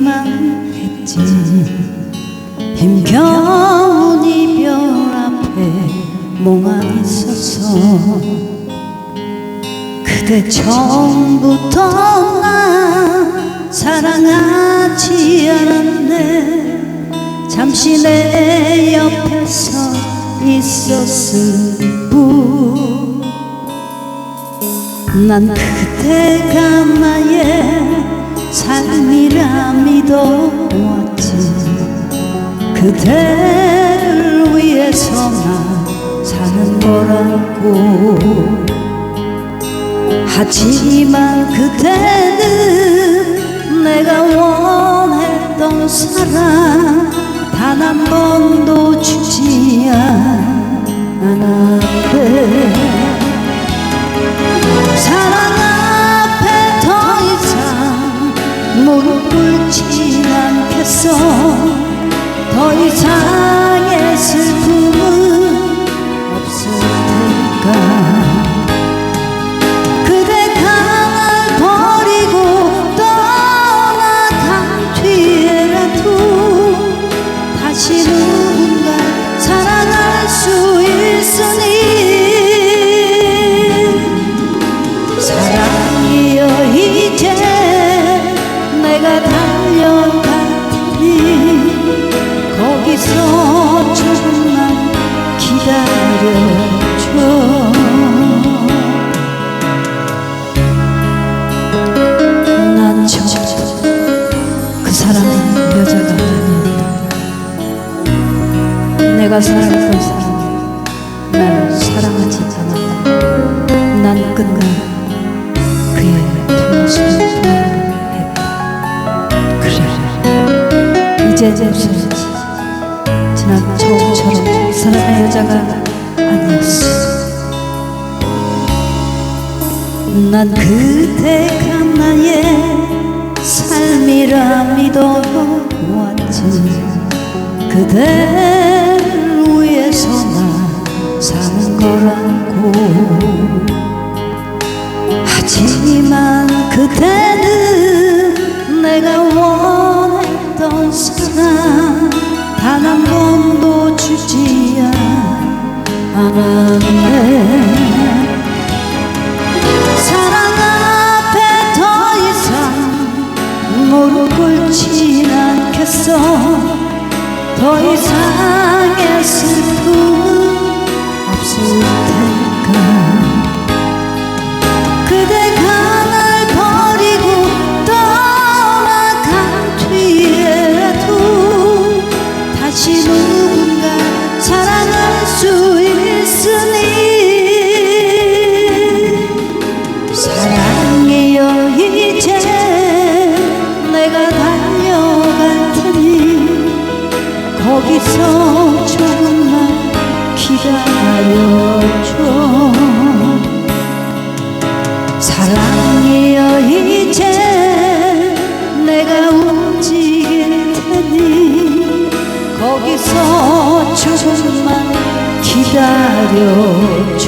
울기만 했지. 힘겨운 이별 앞에 몽환 있었어 그대 처음부터 나 사랑하지 않았네. 잠시 내 옆에서 있었을 뿐. 난 그대가 나의 삶이라 믿어왔지. 그대를 위해서 나 사는 거라고. 하지만 그대는 내가 원했던 사랑 단 한 번도 주지 않았네 사랑 더 내가 사랑했던 사람 날 사랑하지 않았다. 난 끝내 그의 뒷모습을 했다 그래. 이제 없어지지. 지난 처음처럼 사랑의 여자가 아니었어. 난 그대가 나의 삶이라 믿어왔지. 그대 그대는 내가 원했던 사랑 단 한 번도 주지 않았네 사랑 앞에 더 이상 무릎 꿇진 않겠어. 더 이상의 슬픔 사랑해요 이제 내가 달려갈 테니 거기서 조금만 기다려줘. 사랑해요 이제 내가 움직일 테니 거기서 조금만 기다려줘